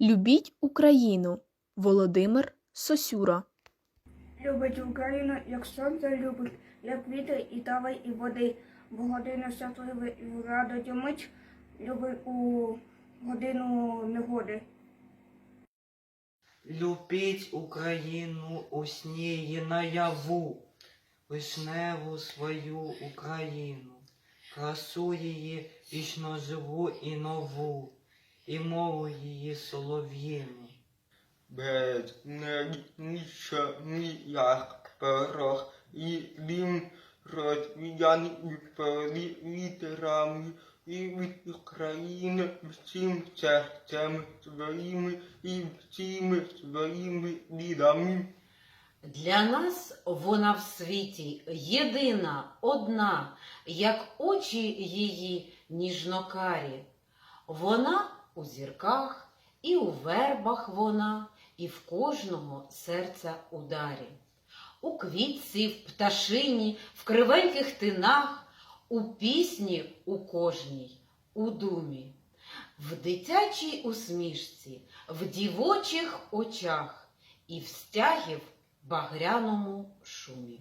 Любіть Україну. Володимир Сосюра. Любить Україну, як сонце любить, як вітер і трави, і води. В годину щасливий і в радості мить, любить у годину негоди. Любіть Україну у сні і наяву, вишневу свою Україну, красу її вічно живу і нову, і мову її солов'їну. Без ніщо ніяк порог, і дим розвіяний відповіді вітерами, і від України всім серцем своїми і всіми своїми дідами. Для нас вона в світі єдина, одна, як очі її ніжнокарі. Вона у зірках, і у вербах вона, і в кожного серця ударі. У квітці, в пташині, в кривеньких тинах, у пісні у кожній, у думі, в дитячій усмішці, в дівочих очах і в стягів багряному шумі.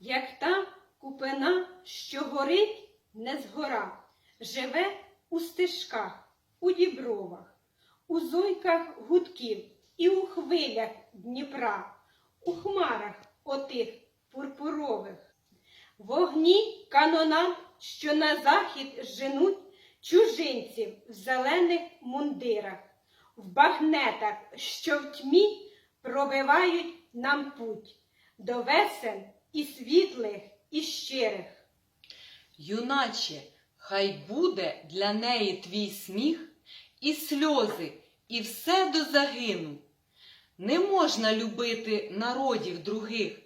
як та купина, що горить не згора, живе у стежках, у дібровах, у зойках гудків і у хвилях Дніпра, у хмарах отих пурпурових, вогні канонам, що на захід женуть чужинців в зелених мундирах, в багнетах, що в тьмі пробивають нам путь до весен і світлих, і щирих. Юначе, хай буде для неї твій сміх і сльози, і все до загину. Не можна любити народів других,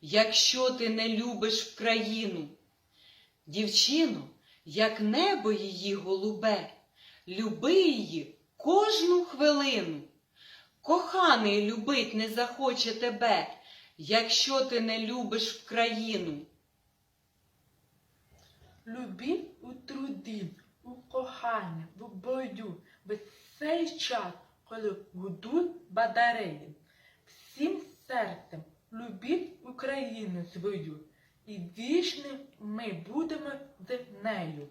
якщо ти не любиш в країну. Дівчину, як небо її голубе, люби її кожну хвилину. Коханий любить не захоче тебе, якщо ти не любиш в країну. Любіть у труді, у коханні, в бою, цей час, коли гудуть батареї. Всім серцем любіть Україну свою, і вічним ми будемо з нею.